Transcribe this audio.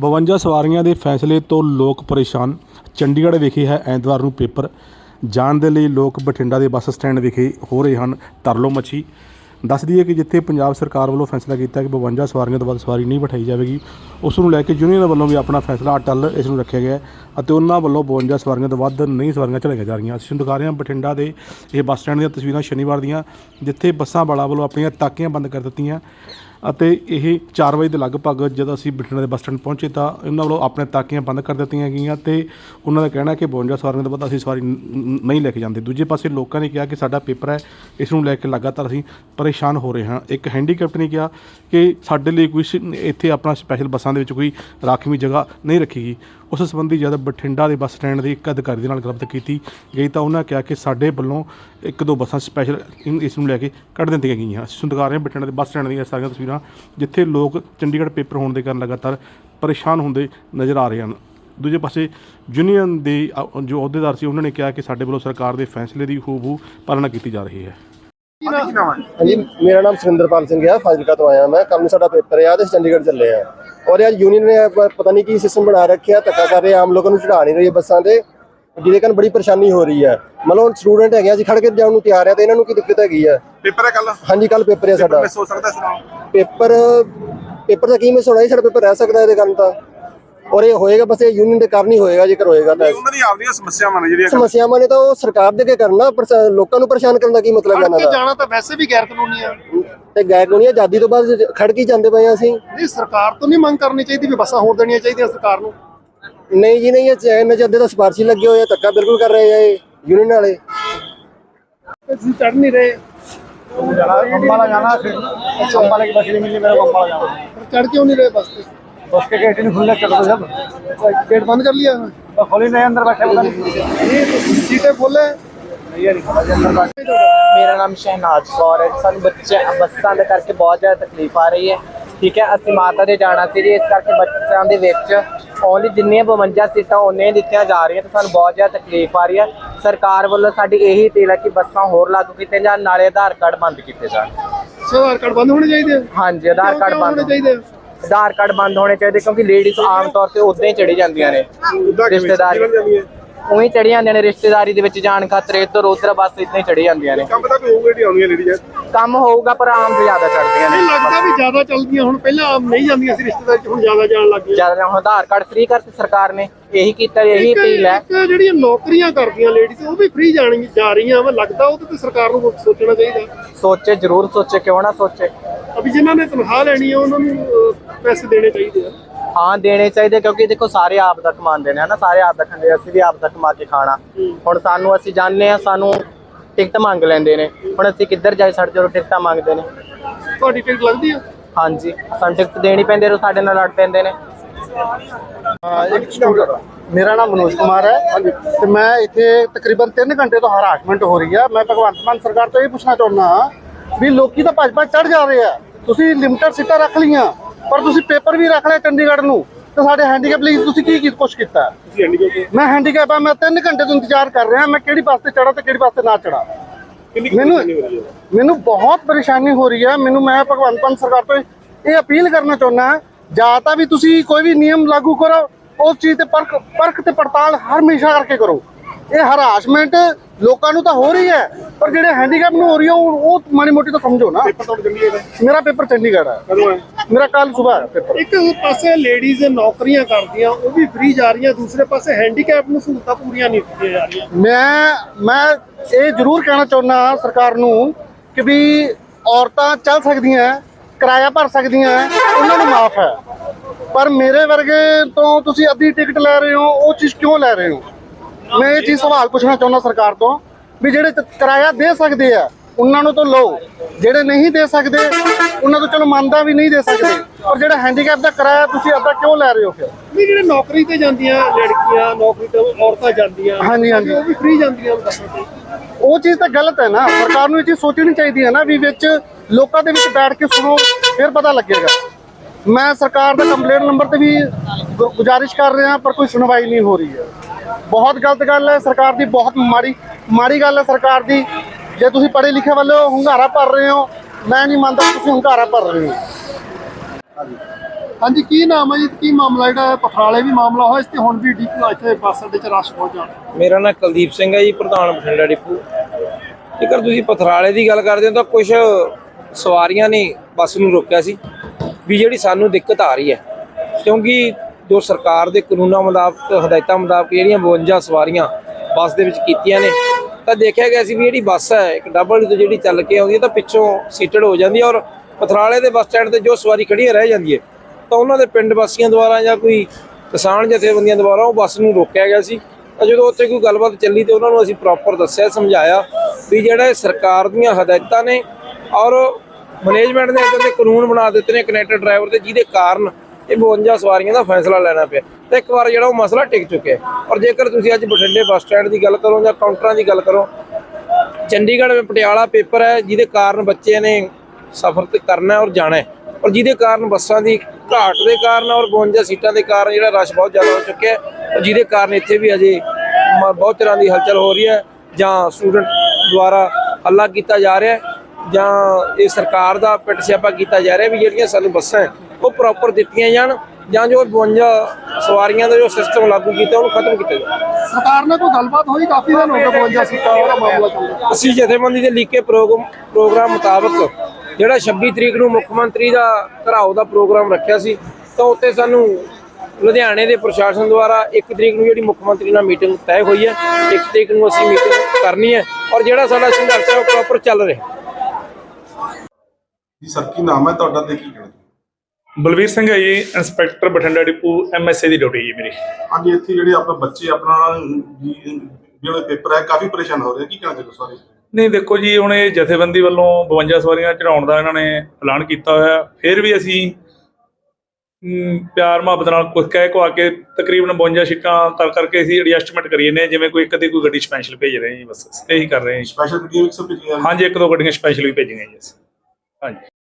52 ਸਵਾਰੀਆਂ ਦੇ ਫੈਸਲੇ ਤੋਂ ਲੋਕ ਪਰੇਸ਼ਾਨ। ਚੰਡੀਗੜ੍ਹ ਵਿਖੇ ਹੈ ਐਤਵਾਰ ਨੂੰ ਪੇਪਰ। ਜਾਣ ਦੇ ਲਈ ਲੋਕ ਬਠਿੰਡਾ ਦੇ ਬੱਸ ਸਟੈਂਡ ਵਿਖੇ ਹੋ ਰਹੇ ਹਨ ਤਰਲੋ ਮੱਛੀ ਦੱਸ ਦਈਏ ਕਿ ਜਿੱਥੇ ਪੰਜਾਬ ਸਰਕਾਰ ਵੱਲੋਂ ਫੈਸਲਾ ਕੀਤਾ ਕਿ 52 ਸਵਾਰੀਆਂ ਤੋਂ ਵੱਧ ਸਵਾਰੀ ਨਹੀਂ ਬਿਠਾਈ ਜਾਵੇਗੀ, ਉਸ ਨੂੰ ਲੈ ਕੇ ਯੂਨੀਅਨ ਵੱਲੋਂ ਵੀ ਆਪਣਾ ਫੈਸਲਾ ਅਟਲ ਇਸ ਨੂੰ ਰੱਖਿਆ ਗਿਆ ਅਤੇ ਉਹਨਾਂ ਵੱਲੋਂ 52 ਸਵਾਰੀਆਂ ਤੋਂ ਵੱਧ ਨਹੀਂ ਸਵਾਰੀਆਂ ਚਲਾਈਆਂ ਜਾ ਰਹੀਆਂ। ਅਸੀਂ ਦਿਖਾ ਰਹੇ ਹਾਂ ਬਠਿੰਡਾ ਦੇ ਇਹ ਬੱਸ ਸਟੈਂਡ ਦੀਆਂ ਤਸਵੀਰਾਂ ਸ਼ਨੀਵਾਰ ਦੀਆਂ, ਜਿੱਥੇ ਬੱਸਾਂ ਵਾਲਾ ਵੱਲੋਂ ਆਪਣੀਆਂ ਤਾਕੀਆਂ ਬੰਦ ਕਰ ਦਿੱਤੀਆਂ ਅਤੇ ਇਹ 4 ਵਜੇ ਦੇ ਲਗਭਗ ਜਦੋਂ ਅਸੀਂ ਬਠਿੰਡਾ ਦੇ ਬੱਸ ਸਟੈਂਡ ਪਹੁੰਚੇ ਤਾਂ ਉਹਨਾਂ ਵੱਲੋਂ ਆਪਣੇ ਤਾਕੀਆਂ ਬੰਦ ਕਰ ਦਿੱਤੀਆਂ ਗਈਆਂ ਤੇ ਉਹਨਾਂ ਦਾ ਕਹਿਣਾ ਕਿ 52 ਸਵਾਰੀਆਂ ਤੋਂ ਵੱਧ ਅਸੀਂ ਸਵਾਰੀ ਨਹੀਂ ਲੈ ਕੇ ਜਾਂਦੇ। ਦੂਜੇ ਪਾਸੇ ਲੋਕਾਂ ਨੇ ਕਿਹਾ ਕਿ ਸਾਡਾ ਪੇਪਰ ਹੈ, ਇਸ ਨੂੰ ਲੈ ਕੇ ਲਗਾਤਾਰ ਅਸੀਂ ਪਰ ਪਰੇਸ਼ਾਨ ਹੋ ਰਹੇ ਹਾਂ ਇੱਕ ਹੈਂਡੀਕੈਪਟ ਨੇ ਕਿਹਾ ਕਿ ਸਾਡੇ ਲਈ ਕੋਈ ਸ- ਇੱਥੇ ਆਪਣਾ ਸਪੈਸ਼ਲ ਬੱਸਾਂ ਦੇ ਵਿੱਚ ਕੋਈ ਰਾਖਵੀਂ ਜਗ੍ਹਾ ਨਹੀਂ ਰੱਖੀ ਗਈ ਉਸ ਸੰਬੰਧੀ ਜਦ ਬਠਿੰਡਾ ਦੇ ਬੱਸ ਸਟੈਂਡ ਦੇ ਇੱਕ ਅਧਿਕਾਰੀ ਦੇ ਨਾਲ ਗੱਲਬਾਤ ਕੀਤੀ ਗਈ ਤਾਂ ਉਹਨਾਂ ਕਿਹਾ ਕਿ ਸਾਡੇ ਵੱਲੋਂ ਇੱਕ ਦੋ ਬੱਸਾਂ ਸਪੈਸ਼ਲ ਇਸ ਨੂੰ ਲੈ ਕੇ ਕੱਢ ਦਿੱਤੀਆਂ ਗਈਆਂ। ਅਸੀਂ ਦਿਖਾ ਰਹੇ ਹਾਂ ਬਠਿੰਡਾ ਦੇ ਬੱਸ ਸਟੈਂਡ ਦੀਆਂ ਸਾਰੀਆਂ ਤਸਵੀਰਾਂ, ਜਿੱਥੇ ਲੋਕ ਚੰਡੀਗੜ੍ਹ ਪੇਪਰ ਹੋਣ ਦੇ ਕਾਰਨ ਲਗਾਤਾਰ ਪਰੇਸ਼ਾਨ ਹੁੰਦੇ ਨਜ਼ਰ ਆ ਰਹੇ ਹਨ। ਦੂਜੇ ਪਾਸੇ ਯੂਨੀਅਨ ਦੇ ਜੋ ਅਹੁਦੇਦਾਰ ਸੀ, ਉਹਨਾਂ ਨੇ ਕਿਹਾ ਕਿ ਸਾਡੇ ਵੱਲੋਂ ਸਰਕਾਰ ਦੇ ਫੈਸਲੇ ਦੀ ਹੂਬਹੂ ਪਾਲਣਾ ਕੀਤੀ ਜਾ ਰਹੀ ਹੈ। ਹਾਂਜੀ ਮੇਰਾ ਨਾਮ ਸੁਰਿੰਦਰਪਾਲ ਸਿੰਘ ਹੈ ਫਾਜ਼ਿਲਕਾ ਤੋਂ ਆਇਆ ਮੈਂ। ਕੱਲ ਨੂੰ ਸਾਡਾ ਪੇਪਰ ਹੈ ਤੇ ਅਸੀਂ ਚੰਡੀਗੜ੍ਹ ਚੱਲੇ ਆ ਔਰ ਯਾਰ ਯੂਨੀਅਨ ਨੇ ਪਤਾ ਨਹੀਂ ਕੀ ਸਿਸਟਮ ਬਣਾ ਰੱਖਿਆ ਧੱਕਾ ਕਰ ਰਹੇ ਆ, ਆਮ ਲੋਕਾਂ ਨੂੰ ਚੜਾ ਨਹੀਂ ਰਹੀ ਬੱਸਾਂ ਤੇ। ਜਿਹਦੇ ਕਾਰਨ ਬੜੀ ਪਰੇਸ਼ਾਨੀ ਹੋ ਰਹੀ ਹੈ। ਮਤਲਬ ਹੁਣ ਸਟੂਡੈਂਟ ਹੈਗੇ ਆ, ਅਸੀਂ ਖੜ ਕੇ ਜਾਣ ਨੂੰ ਤਿਆਰ ਆ ਤੇ ਇਹਨਾਂ ਨੂੰ ਕੀ ਦਿੱਕਤ ਹੈਗੀ ਹੈ ਪੇਪਰ ਹੈ ਕੱਲ ਹਾਂਜੀ ਕੱਲ ਪੇਪਰ ਹੈ ਸਾਡਾ। ਪੇਪਰ ਪੇਪਰ ਦਾ ਕੀ ਮਿਸ ਹੋਣਾ ਜੀ ਸਾਡਾ ਪੇਪਰ ਰਹਿ ਸਕਦਾ ਇਹਦੇ ਕਾਰਨ ਤਾਂ। ਔਰ ਇਹ ਹੋਏਗਾ ਬਸ ਇਹ ਯੂਨੀਅਨ ਦੇ ਕਾਰਨ ਹੋਏਗਾ ਜੇਕਰ ਹੋਏਗਾ ਤਾਂ। ਉਹਨਾਂ ਦੀ ਆਪਣੀਆਂ ਸਮੱਸਿਆਵਾਂ ਨੇ ਜਿਹੜੀਆਂ ਸਮੱਸਿਆਵਾਂ ਨੇ ਤਾਂ ਉਹ ਸਰਕਾਰ ਦੇ ਕੇ ਕਰਨਾ ਲੋਕਾਂ ਨੂੰ ਪਰੇਸ਼ਾਨ ਕਰਨ ਦਾ ਕੀ ਮਤਲਬ ਹੈ ਨਾ ਜਾਣਾ ਤਾਂ ਵੈਸੇ ਵੀ ਗੈਰ ਕਾਨੂੰਨੀ ਆ ਤੇ ਗੈਰ ਕਾਨੂੰਨੀ ਆਜ਼ਾਦੀ ਤੋਂ ਬਾਅਦ ਖੜਕੀ ਜਾਂਦੇ ਪਏ ਅਸੀਂ। ਨਹੀਂ ਸਰਕਾਰ ਤੋਂ ਨਹੀਂ ਮੰਗ ਕਰਨੀ ਚਾਹੀਦੀ ਵੀ ਬੱਸਾਂ ਹੋਰ ਦੇਣੀਆਂ ਚਾਹੀਦੀਆਂ ਸਰਕਾਰ ਨੂੰ। ਨਹੀਂ ਜੀ ਨਹੀਂ ਇਹ ਚੈਨ ਜੱਦੇ ਦਾ ਸਪਾਰਸ਼ੀ ਲੱਗੇ ਹੋਏ ਆ ਧੱਕਾ ਬਿਲਕੁਲ ਕਰ ਰਹੇ ਆ ਇਹ ਯੂਨੀਅਨ ਵਾਲੇ। ਤੁਸੀਂ ਚੜ ਨਹੀਂ ਰਹੇ। ਅੰਬਾਲਾ ਜਾਣਾ ਅੰਬਾਲਾ ਕੀ ਬੱਸ ਨਹੀਂ ਮਿਲੀ ਮੇਰਾ ਅੰਬਾਲਾ ਜਾਣਾ। ਚੜ ਕਿਉਂ ਨਹੀਂ ਰਹੇ ਬੱਸ ਤੇ? बस के गेट नहीं खुलने चलो जब ਗੇਟ ਬੰਦ ਕਰ ਲਿਆ तो खोली नहीं अंदर बैठे पता नहीं ਨਹੀਂ ਸੀਟੇ ਫੁੱਲ ਹੈ ये नहीं खोला जी, अंदर बैठे ਮੇਰਾ ਨਾਮ ਸ਼ਹਿਨਾਜ਼ ਕੌਰ ਹੈ ਸਾਨੂੰ ਬੱਚੇ ਬੱਸਾਂ ਦੇ ਕਰਕੇ ਬਹੁਤ ਜ਼ਿਆਦਾ ਤਕਲੀਫ ਆ ਰਹੀ ਹੈ ਠੀਕ ਹੈ ਅਸੀਂ ਮਾਤਾ ਦੇ ਜਾਣਾ ਸੀ ਜੀ ਇਸ ਕਰਕੇ ਬੱਸਾਂ ਦੇ ਵਿੱਚ ਓਨਲੀ ਜਿੰਨੀਆਂ 52 ਸੀਟਾਂ ਉਹਨੇ ਦਿੱਤੀਆਂ ਜਾ ਰਹੀਆਂ ਤੇ ਸਾਨੂੰ ਬਹੁਤ ਜ਼ਿਆਦਾ ਤਕਲੀਫ ਆ ਰਹੀ ਹੈ ਸਰਕਾਰ ਵੱਲੋਂ ਸਾਡੀ ਇਹੀ ਅਪੀਲ ਹੈ ਕਿ ਬੱਸਾਂ ਹੋਰ ਲਾਗੂ ਕੀਤੇ ਜਾਣ ਨਾਲੇ ਆਧਾਰ ਕਾਰਡ ਬੰਦ ਕੀਤੇ ਜਾਣ ਸੋ ਆਧਾਰ ਕਾਰਡ ਬੰਦ ਹੋਣੇ ਚਾਹੀਦੇ ਆ ਹਾਂਜੀ ਆਧਾਰ ਕਿਉਂ- ਕਾਰਡ ਕਿਉਂ ਬੰਦ ਹੋਣੇ ਚਾਹੀਦੇ ਆ ਆਧਾਰ ਕਾਰਡ ਬੰਦ ਹੋਣੇ ਚਾਹੀਦੇ ਕਿਉਂਕਿ ਲੇਡੀਜ਼ ਆਮ ਤੌਰ ਤੇ ਉਦਾਂ ਹੀ ਚੜੀ ਜਾਂਦੀਆਂ ਨੇ ਰਿਸ਼ਤੇਦਾਰੀ। ਉਹੀ ਚੜੀ ਜਾਂਦੀਆਂ ਨੇ ਰਿਸ਼ਤੇਦਾਰੀ ਦੇ ਵਿੱਚ ਜਾਣ ਖਾਤਰ ਇੱਧਰ ਉੱਧਰ ਬਸ ਇਦਾਂ ਹੀ ਚੜੀ ਜਾਂਦੀਆਂ ਨੇ। ਕੰਮ ਤਾਂ ਕੋਈ ਹੋਊਗਾ ਜਿਹੜੀ ਆਉਣੀ ਹੈ ਲੇਡੀਜ਼। ਕੰਮ ਹੋਊਗਾ ਪਰ ਆਮ ਜ਼ਿਆਦਾ ਚੜਦੀਆਂ ਨੇ। ਲੱਗਦਾ ਵੀ ਜ਼ਿਆਦਾ ਚੱਲਦੀਆਂ ਹੁਣ ਪਹਿਲਾਂ ਆਮ ਨਹੀਂ ਜਾਂਦੀਆਂ ਸੀ ਰਿਸ਼ਤੇਦਾਰ ਚ ਹੁਣ ਜ਼ਿਆਦਾ ਜਾਣ ਲੱਗ ਗਈਆਂ। ਜ਼ਿਆਦਾ ਹੁਣ ਆਧਾਰ ਕਾਰਡ ਫ੍ਰੀ ਕਰਤੇ ਸਰਕਾਰ ਨੇ ਇਹੀ ਕੀਤਾ ਇਹੀ ਅਪੀਲ ਹੈ। ਇੱਕ ਜਿਹੜੀਆਂ ਨੌਕਰੀਆਂ ਕਰਦੀਆਂ ਲੇਡੀਜ਼ ਉਹ ਵੀ ਫ੍ਰੀ ਜਾਣੀ ਜਾ ਰਹੀਆਂ ਵਾ ਲੱਗਦਾ ਉਹ ਤੇ ਸਰਕਾਰ ਨੂੰ ਸੋਚਣਾ ਚਾਹੀਦਾ। ਸੋਚੇ ਜ਼ਰੂਰ ਸੋਚੇ ਕਿਉਂ ਨਾ ਸੋਚੇ। ਅਭੀ ਜਿਨ੍ਹਾਂ ਨੇ ਤਨਖਾਹ ਲੈਣੀ ਹੈ ਉਹਨਾਂ ਨੂੰ ਅਹ, ਪੈਸੇ ਦੇਣੇ ਚਾਹੀਦੇ ਆ। ਹਾਂ ਦੇਣੇ ਚਾਹੀਦੇ ਕਿਉਂਕਿ ਦੇਖੋ ਸਾਰੇ ਆਪ ਦਾ ਕਮਾਉਂਦੇ ਨੇ ਹਨਾ ਸਾਰੇ ਆਪ ਦਾ ਖਾਂਦੇ ਅਸੀਂ ਵੀ ਆਪ ਦਾ ਕਮਾ ਕੇ ਖਾਣਾ। ਹੁਣ ਸਾਨੂੰ ਅਸੀਂ ਜਾਣਦੇ ਆ ਸਾਨੂੰ ਟਿਕਟ ਮੰਗ ਲੈਂਦੇ ਨੇ। ਹੁਣ ਅਸੀਂ ਕਿੱਧਰ ਜਾਈ ਸਾਡੇ ਜਦੋਂ ਟਿਕਟਾਂ ਮੰਗਦੇ ਨੇ। ਤੁਹਾਡੀ ਟਿਕਟ ਲੱਗਦੀ ਆ? ਹਾਂਜੀ ਸਾਨੂੰ ਟਿਕਟ ਦੇਣੀ ਪੈਂਦੀ ਹੈ ਸਾਡੇ ਨਾਲ ਲੜ ਪੈਂਦੇ ਨੇ। ਮੇਰਾ ਨਾਮ ਮਨੋਜ ਕੁਮਾਰ ਹੈ। ਤੇ ਮੈਂ ਇੱਥੇ ਤਕਰੀਬਨ 3 ਘੰਟੇ ਤੋਂ ਹਰਾਸਮੈਂਟ ਹੋ ਰਹੀ ਹੈ ਮੈਂ ਭਗਵੰਤ ਮਾਨ ਸਰਕਾਰ ਤੋਂ ਇਹ ਪੁੱਛਣਾ ਚਾਹੁੰਦਾ ਹਾਂ ਵੀ ਲੋਕੀ ਤਾਂ ਭੱਜ ਭੱਜ ਚੜ ਜਾ ਰਹੇ ਆ। ਤੁਸੀਂ ਲਿਮਟਡ ਸੀਟਾਂ ਰੱਖ ਲਈਆਂ ਪਰ ਤੁਸੀਂ ਪੇਪਰ ਵੀ ਰੱਖ ਲਿਆ ਚੰਡੀਗੜ੍ਹ ਨੂੰ। ਤੇ ਸਾਡੇ ਹੈਂਡੀਕੈਪ ਲਈ ਤੁਸੀਂ ਕੀ ਕੀ ਕੁਛ ਕੀਤਾ? ਮੈਂ ਹੈਂਡੀਕੈਪ ਆ ਮੈਂ 3 ਘੰਟੇ ਤੋਂ ਇੰਤਜ਼ਾਰ ਕਰ ਰਿਹਾ ਮੈਂ ਕਿਹੜੀ ਬੱਸ ਤੇ ਚੜਾ ਤੇ ਕਿਹੜੀ ਬੱਸ ਤੇ ਨਾ ਚੜਾ ਮੈਨੂੰ ਮੈਨੂੰ ਬਹੁਤ ਪਰੇਸ਼ਾਨੀ ਹੋ ਰਹੀ ਹੈ। ਮੈਨੂੰ ਮੈਂ ਭਗਵੰਤ ਮਾਨ ਸਰਕਾਰ ਤੋਂ ਇਹ ਅਪੀਲ ਕਰਨਾ ਚਾਹੁੰਦਾ ਜਾਂ ਤਾਂ ਵੀ ਤੁਸੀਂ ਕੋਈ ਵੀ ਨਿਯਮ ਲਾਗੂ ਕਰੋ ਉਸ ਚੀਜ਼ ਤੇ ਪਰਖ ਪਰਖ ਤੇ ਪੜਤਾਲ ਹਮੇਸ਼ਾ ਕਰਕੇ ਕਰੋ। ਇਹ ਹਰਾਸਮੈਂਟ ਲੋਕਾਂ ਨੂੰ ਤਾਂ ਹੋ ਰਹੀ ਹੈ ਪਰ ਜਿਹੜੇ ਹੈਂਡੀਕੈਪ ਨੂੰ ਹੋ ਰਹੀ ਹੈ ਉਹ ਉਹ ਮਾੜੀ ਮੋਟੀ ਤਾਂ ਸਮਝੋ ਨਾ। ਪੇਪਰ ਤੁਹਾਡੇ ਜੰਗੀ ਹੈ ਮੇਰਾ ਪੇਪਰ ਚੰਡੀਗੜ੍ਹ ਹੈ। ਕਦੋਂ ਹੈ? ਮੇਰਾ ਕੱਲ ਸਵੇਰ ਹੈ ਪੇਪਰ। ਇੱਕ ਪਾਸੇ ਲੇਡੀਜ਼ ਨੌਕਰੀਆਂ ਕਰਦੀਆਂ ਉਹ ਵੀ ਫ੍ਰੀ ਜਾ ਰਹੀਆਂ ਦੂਸਰੇ ਪਾਸੇ ਹੈਂਡੀਕੈਪ ਨੂੰ ਸਹੂਲਤਾਂ ਪੂਰੀਆਂ ਨਹੀਂ ਦਿੱਤੀਆਂ ਜਾ ਰਹੀਆਂ। ਮੈਂ ਮੈਂ ਇਹ ਜ਼ਰੂਰ ਕਹਿਣਾ ਚਾਹੁੰਦਾ ਸਰਕਾਰ ਨੂੰ ਕਿ ਵੀ ਔਰਤਾਂ ਚੱਲ ਸਕਦੀਆਂ ਕਿਰਾਇਆ ਭਰ ਸਕਦੀਆਂ ਉਹਨਾਂ ਨੂੰ ਮਾਫ ਹੈ। ਪਰ ਮੇਰੇ ਵਰਗੇ ਤੋਂ ਤੁਸੀਂ ਅੱਧੀ ਟਿਕਟ ਲੈ ਰਹੇ ਹੋ ਉਹ ਚੀਜ਼ ਕਿਉਂ ਲੈ ਰਹੇ ਹੋ? ਮੈਂ ਇਹ ਚੀਜ਼ ਸਵਾਲ ਪੁੱਛਣਾ ਚਾਹੁੰਦਾ ਸਰਕਾਰ ਤੋਂ ਵੀ ਜਿਹੜੇ ਕਿਰਾਇਆ ਦੇ ਸਕਦੇ ਆ ਉਹਨਾਂ ਨੂੰ ਤਾਂ ਲਓ ਜਿਹੜੇ ਨਹੀਂ ਦੇ ਸਕਦੇ ਉਹਨਾਂ ਤੋਂ ਚਲੋ ਮੰਨਦਾ ਵੀ ਨਹੀਂ ਦੇ ਸਕਦੇ ਪਰ ਜਿਹੜਾ ਹੈਂਡੀਕੈਪ ਦਾ ਕਿਰਾਇਆ ਤੁਸੀਂ ਅੱਧਾ ਕਿਉਂ ਲੈ ਰਹੇ ਹੋ ਫਿਰ? ਵੀ ਜਿਹੜੇ ਨੌਕਰੀ ਤੇ ਜਾਂਦੀਆਂ ਲੜਕੀਆਂ ਨੌਕਰੀ ਤੇ ਔਰਤਾਂ ਜਾਂਦੀਆਂ ਹਾਂਜੀ, ਹਾਂਜੀ। ਉਹ ਵੀ ਫ੍ਰੀ ਜਾਂਦੀਆਂ ਉਹ ਚੀਜ਼ ਤਾਂ ਗਲਤ ਹੈ ਨਾ ਸਰਕਾਰ ਨੂੰ ਇਹ ਚੀਜ਼ ਸੋਚਣੀ ਚਾਹੀਦੀ ਹੈ ਨਾ ਵੀ ਵਿੱਚ ਲੋਕਾਂ ਦੇ ਵਿੱਚ ਬੈਠ ਕੇ ਸੁਣੋ ਫਿਰ ਪਤਾ ਲੱਗੇਗਾ। ਮੈਂ ਸਰਕਾਰ ਦਾ ਕੰਪਲੇਂਟ ਨੰਬਰ ਤੇ ਵੀ ਗੁਜ਼ਾਰਿਸ਼ ਕਰ ਰਿਹਾ ਪਰ ਕੋਈ ਸੁਣਵਾਈ ਨਹੀਂ ਹੋ ਰਹੀ ਹੈ। ਬਹੁਤ ਗਲਤ ਗੱਲ ਹੈ ਸਰਕਾਰ ਦੀ ਬਹੁਤ ਮਾੜੀ ਮਾੜੀ ਗੱਲ ਹੈ ਸਰਕਾਰ ਦੀ। ਜੇ ਤੁਸੀਂ ਪੜ੍ਹੇ ਲਿਖੇ ਵਾਲੇ ਹੁੰਗਾਰਾ ਭਰ ਰਹੇ ਹੋ ਮੈਂ ਨਹੀਂ ਮੰਨਦਾ ਤੁਸੀਂ ਹੁੰਗਾਰਾ ਭਰ ਰਹੇ ਹੋ। ਹਾਂਜੀ। ਕੀ ਨਾਮ ਹੈ ਜੀ? ਕੀ ਮਾਮਲਾ ਜਿਹੜਾ ਹੈ? ਪਥਰਾਲੇ ਵੀ ਮਾਮਲਾ ਹੋਇਆ ਇਸ ਤੇ ਹੁਣ ਵੀ ਡੀਪੂ ਇੱਥੇ ਬੱਸ ਅੱਡੇ 'ਚ ਰਸ਼ ਬਹੁਤ ਜ਼ਿਆਦਾ। ਮੇਰਾ ਨਾਮ ਕੁਲਦੀਪ ਸਿੰਘ ਹੈ ਜੀ ਪ੍ਰਧਾਨ ਬਠਿੰਡਾ ਡਿਪੂ। ਜੇਕਰ ਤੁਸੀਂ ਪਥਰਾਲੇ ਦੀ ਗੱਲ ਕਰਦੇ ਹੋ ਤਾਂ ਕੁਝ ਸਵਾਰੀਆਂ ਨੇ ਬੱਸ ਨੂੰ ਰੋਕਿਆ ਸੀ ਵੀ ਜਿਹੜੀ ਸਾਨੂੰ ਦਿੱਕਤ ਆ ਰਹੀ ਹੈ। ਕਿਉਂਕਿ ਜੋ ਸਰਕਾਰ ਦੇ ਕਾਨੂੰਨਾਂ ਮੁਤਾਬਕ, ਹਦਾਇਤਾਂ ਮੁਤਾਬਕ ਜਿਹੜੀਆਂ 52 ਸਵਾਰੀਆਂ ਬੱਸ ਦੇ ਵਿੱਚ ਕੀਤੀਆਂ ਨੇ, ਤਾਂ ਦੇਖਿਆ ਗਿਆ ਸੀ ਵੀ ਜਿਹੜੀ ਬੱਸ ਹੈ, ਇੱਕ ਡਬਲ ਤੋਂ ਜਿਹੜੀ ਚੱਲ ਕੇ ਆਉਂਦੀ ਹੈ, ਤਾਂ ਪਿੱਛੋਂ ਸੀਟਡ ਹੋ ਜਾਂਦੀ ਹੈ ਔਰ ਪਥਰਾਲੇ ਦੇ ਬੱਸ ਸਟੈਂਡ ਤੇ ਜੋ ਸਵਾਰੀ ਖੜੀ ਰਹਿ ਜਾਂਦੀ ਹੈ। ਤਾਂ ਉਹਨਾਂ ਦੇ ਪਿੰਡ ਵਾਸੀਆਂ ਦੁਆਰਾ ਜਾਂ ਕੋਈ ਕਿਸਾਨ ਜਥੇਬੰਦੀਆਂ ਦੁਆਰਾ ਉਹ ਬੱਸ ਨੂੰ ਰੋਕਿਆ ਗਿਆ ਸੀ। ਤਾਂ ਜਦੋਂ ਉੱਥੇ ਕੋਈ ਗੱਲਬਾਤ ਚੱਲੀ ਤੇ ਉਹਨਾਂ ਨੂੰ ਅਸੀਂ ਪ੍ਰੋਪਰ ਦੱਸਿਆ, ਸਮਝਾਇਆ ਵੀ ਜਿਹੜਾ ਇਹ ਸਰਕਾਰ ਦੀਆਂ ਹਦਾਇਤਾਂ ਨੇ ਔਰ ਮੈਨੇਜਮੈਂਟ ਨੇ ਇਦਾਂ ਦੇ ਕਾਨੂੰਨ ਬਣਾ ਦਿੱਤੇ ਨੇ ਕਨੈਕਟਡ ਡਰਾਈਵਰ ਦੇ, ਜਿਹਦੇ ਕਾਰਨ ਇਹ 52 ਸਵਾਰੀਆਂ ਦਾ ਫੈਸਲਾ ਲੈਣਾ ਪਿਆ। ਤੇ ਇੱਕ ਵਾਰ ਜਿਹੜਾ ਉਹ ਮਸਲਾ ਟਿਕ ਚੁੱਕਿਆ। ਔਰ ਜੇਕਰ ਤੁਸੀਂ ਅੱਜ ਬਠਿੰਡੇ ਬੱਸ ਸਟੈਂਡ ਦੀ ਗੱਲ ਕਰੋ ਜਾਂ ਕਾਊਂਟਰਾਂ ਦੀ ਗੱਲ ਕਰੋ, ਚੰਡੀਗੜ੍ਹ ਵਿੱਚ ਪਟਿਆਲਾ ਪੇਪਰ ਹੈ, ਜਿਹਦੇ ਕਾਰਨ ਬੱਚੇ ਨੇ ਸਫ਼ਰ ਤੇ ਕਰਨਾ ਔਰ ਜਾਣਾ ਔਰ ਜਿਹਦੇ ਕਾਰਨ ਬੱਸਾਂ ਦੀ ਘਾਟ ਦੇ ਕਾਰਨ ਔਰ 52 ਸੀਟਾਂ ਦੇ ਕਾਰਨ ਜਿਹੜਾ ਰਸ਼ ਬਹੁਤ ਜ਼ਿਆਦਾ ਹੋ ਚੁੱਕਿਆ ਹੈ, ਔਰ ਜਿਹਦੇ ਕਾਰਨ ਇੱਥੇ ਵੀ ਅਜੇ ਮ- ਬਹੁਤ ਤਰ੍ਹਾਂ ਦੀ ਹਲਚਲ ਹੋ ਰਹੀ ਹੈ, ਜਾਂ ਸਟੂਡੈਂਟ ਦੁਆਰਾ ਹੱਲਾ ਕੀਤਾ ਜਾ ਰਿਹਾ ਹੈ, ਜਾਂ ਇਹ ਸਰਕਾਰ ਦਾ ਪਿੱਟ ਸਿਆਪਾ ਕੀਤਾ ਜਾ ਰਿਹਾ ਵੀ ਜਿਹੜੀਆਂ ਸਾਨੂੰ ਬੱਸਾਂ ਉਹ ਪ੍ਰੋਪਰ ਦਿੱਤੀਆਂ ਜਾਣ ਜਾਂ ਜੋ 52 ਸਵਾਰੀਆਂ ਦਾ ਜੋ ਸਿਸਟਮ ਲਾਗੂ ਕੀਤਾ ਉਹਨੂੰ ਖਤਮ ਕੀਤਾ ਜਾਵੇ। ਸਰਕਾਰ ਨਾਲ ਕੋਈ ਗੱਲਬਾਤ ਹੋਈ? ਕਾਫੀ ਦਿਨ ਹੋ ਗਏ 52 ਸੀਟਾਂ ਦਾ ਮਾਮਲਾ ਚੱਲਦਾ ਅਸੀਂ ਜਥੇਬੰਦੀ ਦੇ ਲੀਕੇ ਪ੍ਰੋਗਰਾਮ ਪ੍ਰੋਗਰਾਮ ਮੁਤਾਬਕ ਜਿਹੜਾ 26 ਤਰੀਕ ਨੂੰ ਮੁੱਖ ਮੰਤਰੀ ਦਾ ਘਰਾਓ ਦਾ ਪ੍ਰੋਗਰਾਮ ਰੱਖਿਆ ਸੀ ਤਾਂ ਉੱਤੇ ਸਾਨੂੰ ਲੁਧਿਆਣੇ ਦੇ ਪ੍ਰਸ਼ਾਸਨ ਦੁਆਰਾ 1 ਤਰੀਕ ਨੂੰ ਜਿਹੜੀ ਮੁੱਖ ਮੰਤਰੀ ਨਾਲ ਮੀਟਿੰਗ ਤੈਅ ਹੋਈ ਹੈ 1 ਤਰੀਕ ਨੂੰ ਅਸੀਂ ਮੀਟਿੰਗ ਕਰਨੀ ਹੈ ਔਰ ਜਿਹੜਾ ਸਾਡਾ ਸੰਘਰਸ਼ ਹੈ ਉਹ ਪ੍ਰੋਪਰ ਚੱਲ ਰਿਹਾ ਜੀ ਸਰ ਕੀ ਨਾਮ ਹੈ ਤੁਹਾਡਾ ਤੇ ਕੀ ਕਹਿਣਾ ਬਲਵੀਰ ਸਿੰਘ ਹੈ ਜੀ ਇੰਸਪੈਕਟਰ ਬਠਿੰਡਾ ਡਿਪੂ ਐਮਐਸਏ ਦੀ ਡਿਊਟੀ ਜੀ ਮੇਰੀ। ਹਾਂਜੀ ਇੱਥੇ ਜਿਹੜੇ ਆਪਣੇ ਬੱਚੇ ਆਪਣਾ ਜਿਹੜਾ ਪੇਪਰ ਹੈ ਕਾਫੀ ਪਰੇਸ਼ਾਨ ਹੋ ਰਹੇ। ਕੀ ਕਹਿਣਾ ਚਾਹੁੰਦੇ ਸਾਰੇ? ਨਹੀਂ ਦੇਖੋ ਜੀ ਹੁਣ ਇਹ ਜਥੇਬੰਦੀ ਵੱਲੋਂ 52 ਸਵਾਰੀਆਂ ਚੜਾਉਣ ਦਾ ਇਹਨਾਂ ਨੇ ਐਲਾਨ ਕੀਤਾ ਹੋਇਆ। ਫਿਰ ਵੀ ਅਸੀਂ ਪਿਆਰ ਮੁਹੱਬਤ ਨਾਲ ਕੁਝ ਕਹਿ ਕੋ ਆ ਕੇ ਤਕਰੀਬਨ 52 ਸੀਟਾਂ ਕਰ ਕਰਕੇ ਅਸੀਂ ਐਡਜਸਟਮੈਂਟ ਕਰੀਏ ਨੇ ਜਿਵੇਂ ਕੋਈ ਇੱਕ ਅੱਧੀ ਕੋਈ ਗੱਡੀ ਸਪੈਸ਼ਲ ਭੇਜ ਰਹੇ ਹਾਂ ਜੀ ਬਸ ਇਹੀ ਕਰ ਰਹੇ ਹਾਂ। ਸਪੈਸ਼ਲ ਵੀਡੀਓ ਵੀ ਸਭ ਭੇਜੀਆਂ? ਹਾਂਜੀ ਇੱਕ ਦੋ ਗੱਡੀਆਂ ਸਪੈਸ਼ਲ ਵੀ ਭੇਜੀਆਂ ਜੀ ਹਾਂਜੀ।